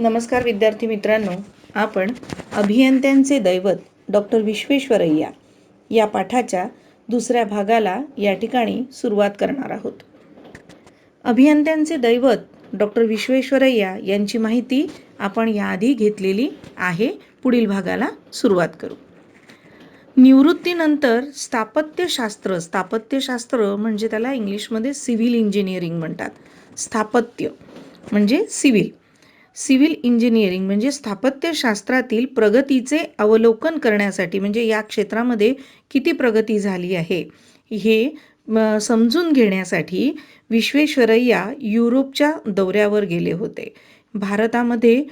नमस्कार विद्यार्थी मित्रांनो आपण अभियंत्यांचे दैवत डॉक्टर विश्वेश्वरय्या या पाठाच्या दुसऱ्या भागाला या ठिकाणी सुरुवात करणार आहोत. अभियंत्यांचे दैवत डॉक्टर विश्वेश्वरय्या यांची माहिती आपण याआधी घेतलेली आहे. पुढील भागाला सुरुवात करू. निवृत्तीनंतर स्थापत्यशास्त्र स्थापत्यशास्त्र म्हणजे त्याला इंग्लिशमध्ये सिव्हिल इंजिनिअरिंग म्हणतात. स्थापत्य म्हणजे सिव्हिल. सिव्हिल इंजिनिअरिंग म्हणजे स्थापत्यशास्त्रातील प्रगतीचे अवलोकन करण्यासाठी म्हणजे या क्षेत्रामध्ये किती प्रगती झाली आहे हे समजून घेण्यासाठी विश्वेश्वरय्या युरोपच्या दौऱ्यावर गेले होते. भारतामध्ये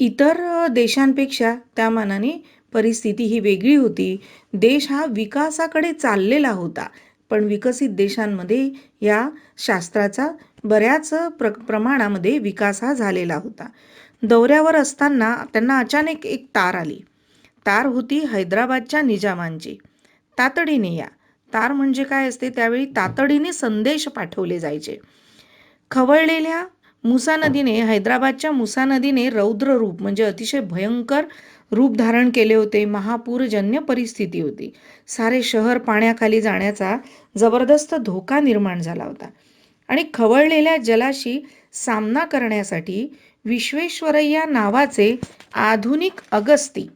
इतर देशांपेक्षा त्या मानाने परिस्थिती ही वेगळी होती. देश हा विकासाकडे चाललेला होता. पण विकसित देशांमध्ये या शास्त्राचा बऱ्याच प्र प्रमाणामध्ये विकास हा झालेला होता. दौऱ्यावर असताना त्यांना अचानक एक तार आली. तार होती हैदराबादच्या निजामांची. तातडीने या. तार म्हणजे काय असते? त्यावेळी तातडीने संदेश पाठवले जायचे. खवळलेल्या मुसा नदीने हैदराबादच्या मुसा नदीने रौद्र रूप म्हणजे अतिशय भयंकर रूप धारण केले होते. महापूरजन्य परिस्थिती होती. सारे शहर पाण्याखाली जाण्याचा जबरदस्त धोका निर्माण झाला होता. आणि खवळलेल्या जलाशी सामना करण्यासाठी विश्वेश्वरय्या नावाचे आधुनिक अगस्ती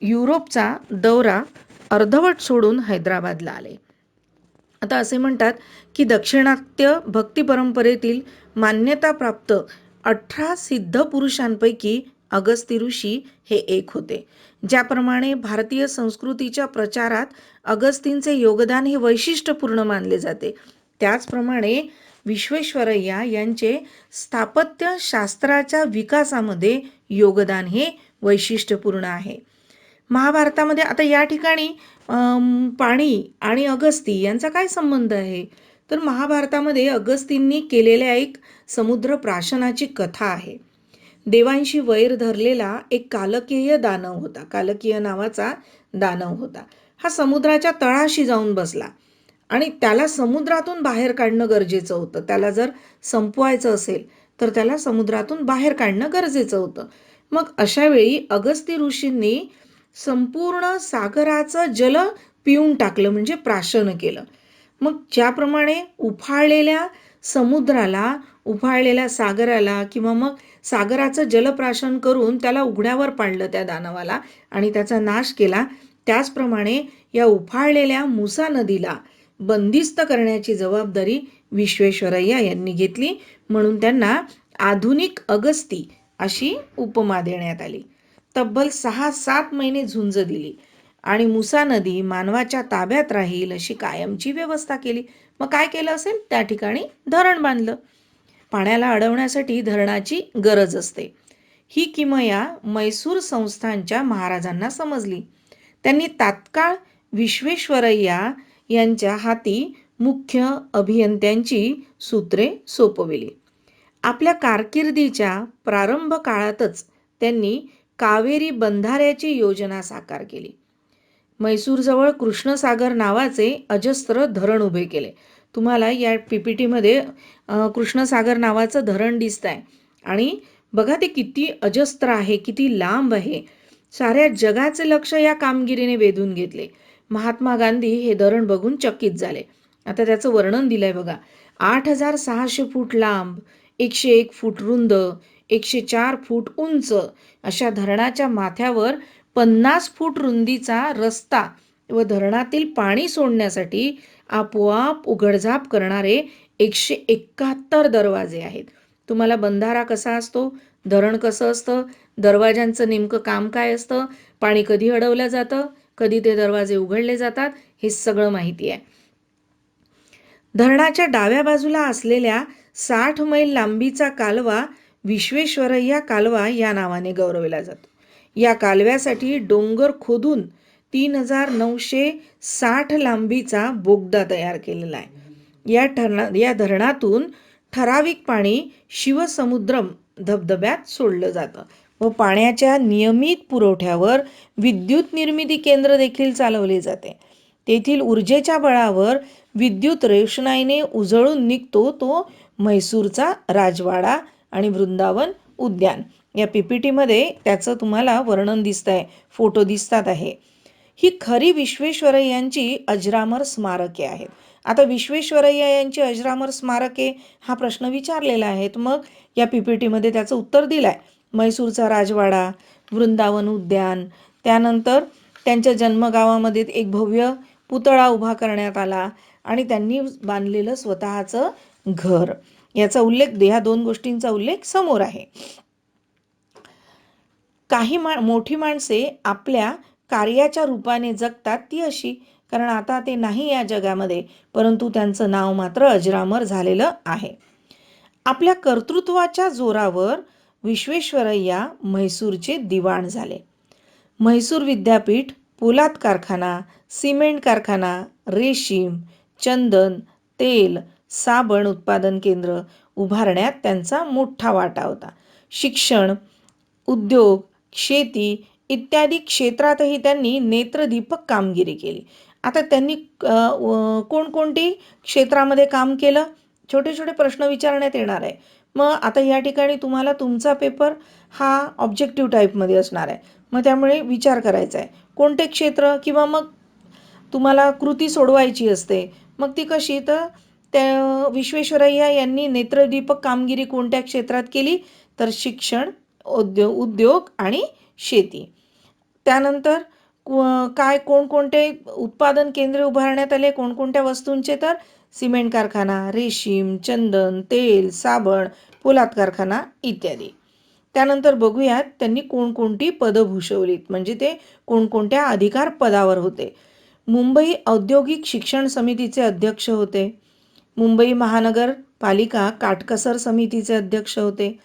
युरोपचा दौरा अर्धवट सोडून हैदराबादला आले. आता असे म्हणतात की दक्षिणात्य भक्ती परंपरेतील मान्यताप्राप्त अठरा सिद्ध पुरुषांपैकी अगस्ती ऋषी हे एक होते. ज्याप्रमाणे भारतीय संस्कृतीच्या प्रचारात अगस्तींचे योगदान हे वैशिष्ट्यपूर्ण मानले जाते. त्याचप्रमाणे विश्वेश्वरय्या यांचे स्थापत्यशास्त्राच्या विकासामध्ये योगदान हे वैशिष्ट्यपूर्ण आहे. महाभारतामध्ये आता या ठिकाणी पाणी आणि अगस्ती यांचा काय संबंध आहे? तर महाभारतामध्ये अगस्तींनी केलेल्या एक समुद्र प्राशनाची कथा आहे. देवांशी वैर धरलेला एक कालकीय दानव होता. कालकीय नावाचा दानव होता. हा समुद्राच्या तळाशी जाऊन बसला. आणि त्याला समुद्रातून बाहेर काढणं गरजेचं होतं. त्याला जर संपवायचं असेल तर त्याला समुद्रातून बाहेर काढणं गरजेचं होतं. मग अशा वेळी अगस्ती ऋषींनी संपूर्ण सागराचं जल पिऊन टाकलं म्हणजे प्राशन केलं. मग ज्याप्रमाणे उफाळलेल्या समुद्राला उफाळलेल्या सागराला किंवा मग सागराचं जलप्राशन करून त्याला उघड्यावर पाडलं त्या दानवाला आणि त्याचा नाश केला. त्याचप्रमाणे या उफाळलेल्या मुसा नदीला बंदिस्त करण्याची जबाबदारी विश्वेश्वरय्या यांनी घेतली. म्हणून त्यांना आधुनिक अगस्ती अशी उपमा देण्यात आली. तब्बल सहा सात महिने झुंज दिली आणि मुसा नदी मानवाच्या ताब्यात राहील अशी कायमची व्यवस्था केली. मग काय केलं असेल? त्या ठिकाणी धरण बांधलं. पाण्याला अडवण्यासाठी धरणाची गरज असते. ही किमया मैसूर संस्थांच्या महाराजांना समजली. त्यांनी तात्काळ विश्वेश्वरय्या यांच्या हाती मुख्य अभियंत्यांची सूत्रे सोपविली. आपल्या कारकिर्दीच्या प्रारंभ काळातच त्यांनी कावेरी बंधाऱ्याची योजना साकार केली. म्हैसूरजवळ कृष्णसागर नावाचे अजस्त्र धरण उभे केले. तुम्हाला या पी पी टीमध्ये कृष्णसागर नावाचं धरण दिसत आहे आणि बघा ते किती अजस्त्र आहे किती लांब आहे. साऱ्या जगाचे लक्ष या कामगिरीने वेधून घेतले. महात्मा गांधी हे धरण बघून चकित झाले. आता त्याचं वर्णन दिलंय बघा. आठ हजार सहाशे फूट लांब एकशे एक फूट रुंद एकशे चार फूट उंच अशा धरणाच्या माथ्यावर पन्नास फूट रुंदीचा रस्ता व धरणातील पाणी सोडण्यासाठी आपोआप उघडझाप करणारे एकशे एकाहत्तर दरवाजे आहेत. तुम्हाला बंधारा कसा असतो? धरण कसं असतं? दरवाजांचं नेमकं काम काय असतं? पाणी कधी अडवलं जातं? कधी ते दरवाजे उघडले जातात? हे सगळं माहिती आहे. धरणाच्या डाव्या बाजूला असलेल्या साठ मैल लांबीचा कालवा विश्वेश्वरय्या कालवा या नावाने गौरवला जातो. या कालव्यासाठी डोंगर खोदून तीन हजार नऊशे साठ लांबीचा बोगदा तयार केलेला आहे. या ठरणा या धरणातून ठराविक पाणी शिवसमुद्रम धबधब्यात सोडलं जातं. व पाण्याच्या नियमित पुरवठ्यावर विद्युत निर्मिती केंद्र देखील चालवले जाते. तेथील ऊर्जेच्या बळावर विद्युत रेषणाईने उजळून निघतो तो म्हैसूरचा राजवाडा आणि वृंदावन उद्यान. या पी पी टीमध्ये त्याचं तुम्हाला वर्णन दिसत आहे फोटो दिसतात आहे. ही खरी विश्वेश्वरय्यांची अजरामर स्मारके आहेत. आता विश्वेश्वरय्या यांची अजरामर स्मारके हा प्रश्न विचारलेला आहे. मग या पी पी टीमध्ये त्याचं उत्तर दिलं आहे म्हैसूरचा राजवाडा वृंदावन उद्यान त्यानंतर त्यांच्या जन्मगावामध्ये एक भव्य पुतळा उभा करण्यात आला आणि त्यांनी बांधलेलं स्वतःचं घर. याचा उल्लेख ह्या दोन गोष्टींचा उल्लेख समोर आहे. काही मा मोठी माणसे आपल्या कार्याच्या रूपाने जगतात ती अशी. कारण आता ते नाही या जगामध्ये परंतु त्यांचं नाव मात्र अजरामर झालेलं आहे. आपल्या कर्तृत्वाच्या जोरावर विश्वेश्वरय्या म्हैसूरचे दिवाण झाले. म्हैसूर विद्यापीठ पोलाद कारखाना सिमेंट कारखाना रेशीम चंदन तेल साबण उत्पादन केंद्र उभारण्यात त्यांचा मोठा वाटा होता. शिक्षण उद्योग शेती इत्यादी क्षेत्रातही त्यांनी नेत्रदीपक कामगिरी केली. आता त्यांनी कोणकोणती क्षेत्रामध्ये काम केलं? छोटे छोटे प्रश्न विचारण्यात येणार आहे. मग आता या ठिकाणी तुम्हाला तुमचा पेपर हा ऑब्जेक्टिव्ह टाईपमध्ये असणार आहे. मग त्यामुळे विचार करायचा आहे. कोणते क्षेत्र किंवा मग तुम्हाला कृती सोडवायची असते मग ती कशी? तर त्या विश्वेश्वरय्या यांनी नेत्रदीपक कामगिरी कोणत्या क्षेत्रात केली? तर शिक्षण उद्योग उद्योग आणि शेती. त्यानंतर काय कोणकोणते उत्पादन केंद्रे उभारण्यात आले? कोणकोणत्या वस्तूंचे? तर सिमेंट कारखाना रेशीम चंदन तेल साबण पोलाद कारखाना इत्यादी. त्यानंतर बघूयात त्यांनी कोणकोणती पदं भूषवलीत. म्हणजे ते कोणकोणत्या अधिकार पदावर होते? मुंबई औद्योगिक शिक्षण समितीचे अध्यक्ष होते. मुंबई महानगर पालिका काटकसर समितीचे अध्यक्ष होते.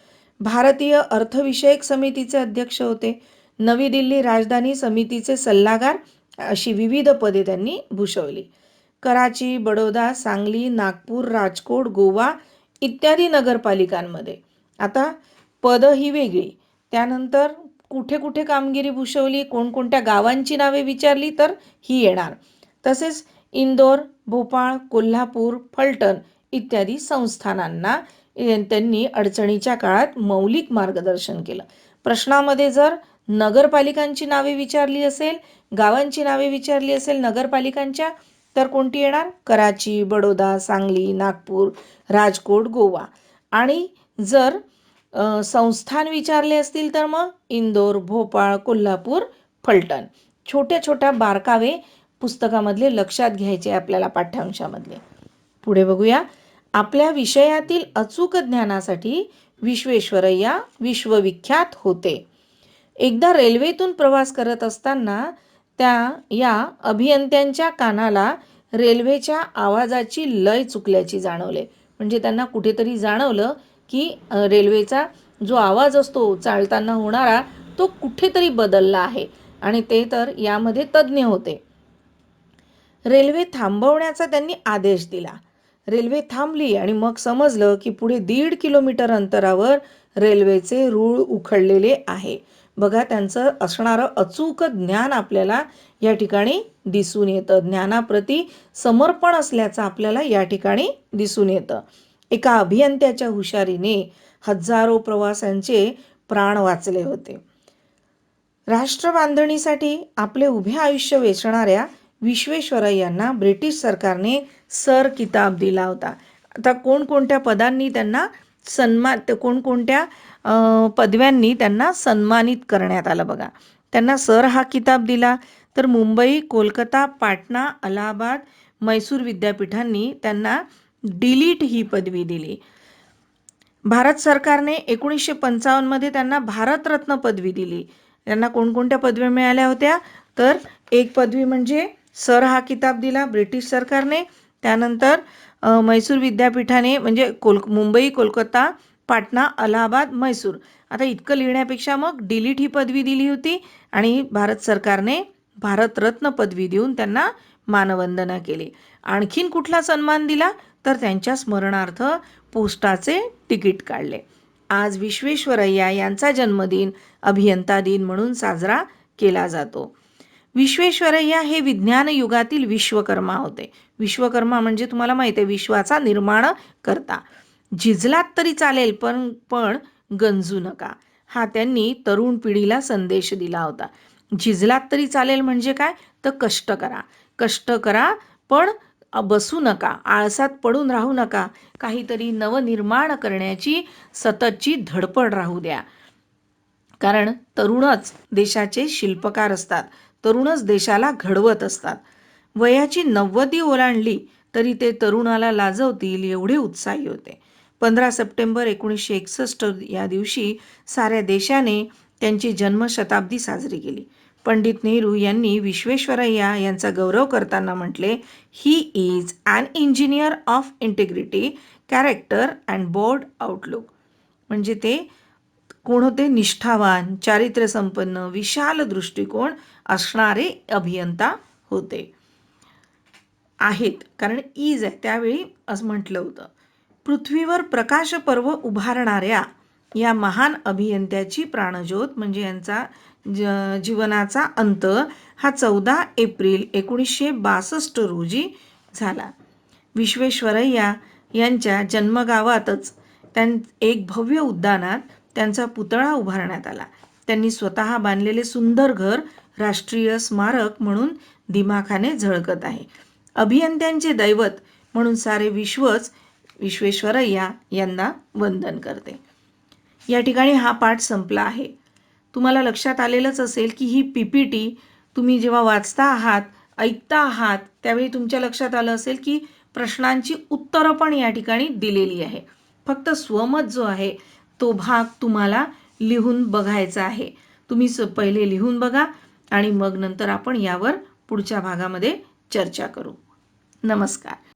भारतीय अर्थविषयक समितीचे अध्यक्ष होते. नवी दिल्ली राजधानी समितीचे सल्लागार अशी विविध पदे त्यांनी भूषवली. कराची बडोदा सांगली नागपूर राजकोट गोवा इत्यादी नगरपालिकांमध्ये. आता पदं ही वेगळी. त्यानंतर कुठे कुठे कामगिरी भूषवली कोणकोणत्या गावांची नावे विचारली तर ही येणार. तसेच इंदोर भोपाळ कोल्हापूर फलटण इत्यादी संस्थानांना त्यांनी अडचणीच्या काळात मौलिक मार्गदर्शन केलं. प्रश्नामध्ये जर नगरपालिकांची नावे विचारली असेल गावांची नावे विचारली असेल नगरपालिकांच्या तर कोणती येणार? कराची बडोदा सांगली नागपूर राजकोट गोवा. आणि जर संस्थान विचारले असतील तर मग इंदोर भोपाळ कोल्हापूर फलटण. छोट्या छोट्या बारकावे पुस्तकामधले लक्षात घ्यायचे आपल्याला पाठ्यांशामधले. पुढे बघूया. आपल्या विषयातील अचूक ज्ञानासाठी विश्वेश्वरय्या विश्वविख्यात होते. एकदा रेल्वेतून प्रवास करत असताना त्या या अभियंत्यांच्या कानाला रेल्वेच्या आवाजाची लय चुकल्याची जाणवले. म्हणजे त्यांना कुठेतरी जाणवलं की रेल्वेचा जो आवाज असतो चालताना होणारा तो कुठेतरी बदलला आहे. आणि ते तर यामध्ये तज्ज्ञ होते. रेल्वे थांबवण्याचा त्यांनी आदेश दिला. रेल्वे थांबली आणि मग समजलं की पुढे दीड किलोमीटर अंतरावर रेल्वेचे रूळ उखडलेले आहे. बघा त्यांचं असणारं अचूक ज्ञान आपल्याला या ठिकाणी दिसून येतं. ज्ञानाप्रती समर्पण असल्याचं आपल्याला या ठिकाणी दिसून येतं. एका अभियंत्याच्या हुशारीने हजारो प्रवाशांचे प्राण वाचले होते. राष्ट्र बांधणीसाठी आपले उभे आयुष्य वेचणाऱ्या विश्वेश्वरय्यांना ब्रिटिश सरकारने सर किताब दिला होता. आता कोणकोणत्या पदांनी त्यांना सन्मान कोणकोणत्या पदव्यांनी त्यांना सन्मानित करण्यात आलं बघा. त्यांना सर हा किताब दिला. तर मुंबई कोलकाता पाटणा अलाहाबाद मैसूर विद्यापीठांनी त्यांना डिलीट ही पदवी दिली. भारत सरकारने एकोणीसशे पंचावन्नमध्ये त्यांना भारतरत्न पदवी दिली. त्यांना कोणकोणत्या पदव्या मिळाल्या होत्या? तर एक पदवी म्हणजे सर हा किताब दिला ब्रिटिश सरकारने. त्यानंतर म्हैसूर मैसूर विद्यापीठाने म्हणजे कोल मुंबई कोलकाता पाटणा अलाहाबाद मैसूर आता इतकं लिहिण्यापेक्षा मग डिलीट ही पदवी दिली होती आणि भारत सरकारने भारतरत्न पदवी देऊन त्यांना मानवंदना केली. आणखीन कुठला सन्मान दिला? तर त्यांच्या स्मरणार्थ पोस्टाचे तिकीट काढले. आज विश्वेश्वरय्या यांचा जन्मदिन अभियंता दिन म्हणून साजरा केला जातो. विश्वेश्वरय्या हे विज्ञान युगातील विश्वकर्मा होते. विश्वकर्मा म्हणजे तुम्हाला माहिती आहे विश्वाचा निर्माण करता. झिजलात तरी चालेल पण पण गंजू नका. हा त्यांनी तरुण पिढीला संदेश दिला होता. झिजलात तरी चालेल म्हणजे काय? तर कष्ट करा. कष्ट करा पण बसू नका. आळसात पडून राहू नका. काहीतरी नवनिर्माण करण्याची सततची धडपड राहू द्या. कारण तरुणच देशाचे शिल्पकार असतात. तरुणच देशाला घडवत असतात. वयाची नव्वदी ओलांडली तरी ते तरुणाला लाजवतील एवढे उत्साही होते. पंधरा सप्टेंबर एकोणीसशे एकसष्ट या दिवशी साऱ्या देशाने त्यांची जन्मशताब्दी साजरी केली. पंडित नेहरू यांनी विश्वेश्वरय्या यांचा गौरव करताना म्हटले he is an engineer of integrity character and broad outlook म्हणजे ते कोण होते? निष्ठावान चारित्र्यसंपन्न विशाल दृष्टिकोन असणारे अभियंता होते. आहेत. कारण ईज आहे. त्यावेळी असं म्हटलं होतं. पृथ्वीवर प्रकाश पर्व उभारणाऱ्या या महान अभियंत्याची प्राणज्योत म्हणजे यांचा ज जीवनाचा अंत हा चौदा एप्रिल एकोणीसशे बासष्ट रोजी झाला. विश्वेश्वरय्या यांच्या जन्मगावातच त्यां एक भव्य उद्यानात त्यांचा पुतळा उभारण्यात आला. त्यांनी स्वतः बांधलेले सुंदर घर राष्ट्रीय स्मारक म्हणून दिमाखाने झळकत आहे. अभियंत्यांचे दैवत म्हणून सारे विश्वच विश्वेश्वरय्या यांना वंदन करते. या ठिकाणी हा पाठ संपला आहे. तुम्हाला लक्षात आलेलंच असेल की ही पी पी टी तुम्ही जेव्हा वाचता आहात ऐकता आहात त्यावेळी तुमच्या लक्षात आलं असेल की प्रश्नांची उत्तरं पण या ठिकाणी दिलेली आहे. फक्त स्वमत जो आहे तो भाग तुम्हाला लिहून बघायचा आहे. तुम्ही स पहिले लिहून बघा आणि मग नंतर आपण यावर पुढच्या भागामध्ये चर्चा करू. नमस्कार.